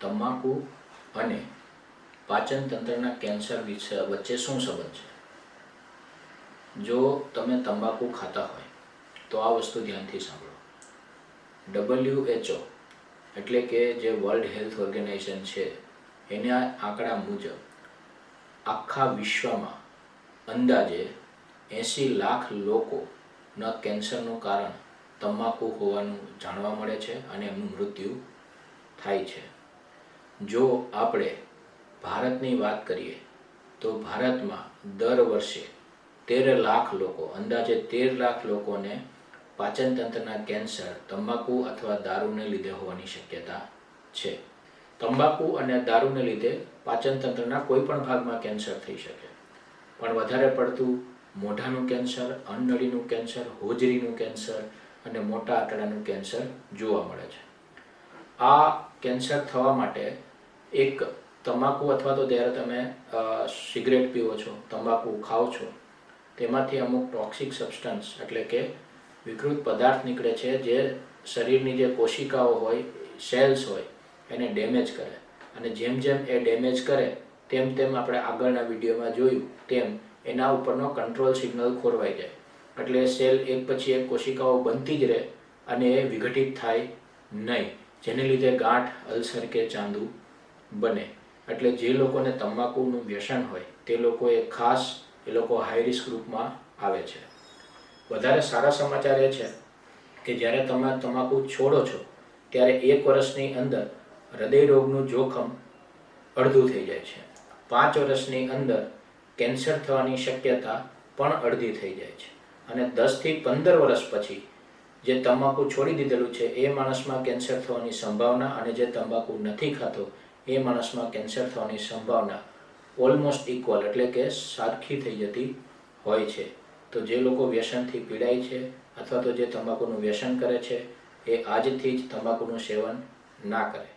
તમાકુ અને પાચન તંત્રના કેન્સર વિશે વચ્ચે શું સંબંધ છે? જો તમે તંબાકુ ખાતા હોય, તો આ વસ્તુ ધ્યાનથી સાંભળો. ડબલ્યુ એચઓ એટલે કે જે વર્લ્ડ હેલ્થ ઓર્ગેનાઇઝેશન છે, એના આંકડા મુજબ આખા વિશ્વમાં અંદાજે એંસી લાખ લોકોના કેન્સરનું કારણ તમાકુ હોવાનું જાણવા મળે છે અને એમનું મૃત્યુ થાય છે. જો આપણે ભારતની વાત કરીએ, તો ભારતમાં દર વર્ષે તેર લાખ લોકો, અંદાજે તેર લાખ લોકોને પાચનતંત્રના કેન્સર, તંબાકુ અથવા દારૂને લીધે હોવાની શક્યતા છે. તંબાકુ અને દારૂને લીધે પાચનતંત્રના કોઈ પણ ભાગમાં કેન્સર થઈ શકે. પણ વધારે પડતું મોઢાનું કેન્સર, અન્નળીનું કેન્સર, હોજરીનું કેન્સર અને મોટા આંકડાનું કેન્સર જોવા મળે છે. આ કેન્સર થવા માટે એક તમાકુ અથવા તો જ્યારે તમે સિગરેટ પીવો છો તંબાકુ ખાઓ છો, તેમાંથી અમુક ટોક્સિક સબસ્ટન્સ એટલે કે વિકૃત પદાર્થ નીકળે છે જે શરીરની જે કોશિકાઓ હોય સેલ્સ હોય, એને ડેમેજ કરે. અને જેમ જેમ એ ડેમેજ કરે, તેમ તેમ આપણે આગળના વિડીયોમાં જોયું, તેમ એના ઉપરનો કંટ્રોલ સિગ્નલ ખોરવાઈ જાય. એટલે સેલ એક પછી એક કોશિકાઓ બનતી જ રહે અને એ વિઘટિત થાય નહીં. જેને લીધે ગાંઠ, અલ્સર કે ચાંદુ બને. એટલે જે લોકોને તમાકુનું વ્યસન હોય, તે લોકોએ ખાસ, એ લોકો હાઈ રિસ્ક ગ્રુપમાં આવે છે. વધારે સારા સમાચાર એ છે કે જ્યારે તમે તમાકુ છોડો છો, ત્યારે એક વર્ષની અંદર હૃદય રોગનું જોખમ અડધું થઈ જાય છે. પાંચ વર્ષની અંદર કેન્સર થવાની શક્યતા પણ અડધી થઈ જાય છે. અને દસથી પંદર વર્ષ પછી જે તમાકુ છોડી દીધેલું છે, એ માણસમાં કેન્સર થવાની સંભાવના અને જે તંબાકુ નથી ખાતો, એ માણસમાં કેન્સર થવાની સંભાવના ઓલમોસ્ટ ઇક્વલ એટલે કે સરખી થઈ જતી હોય છે. તો જે લોકો વ્યસનથી પીડાય છે અથવા તો જે તમાકુનું વ્યસન કરે છે, એ આજથી જ તમાકુનું સેવન ના કરે.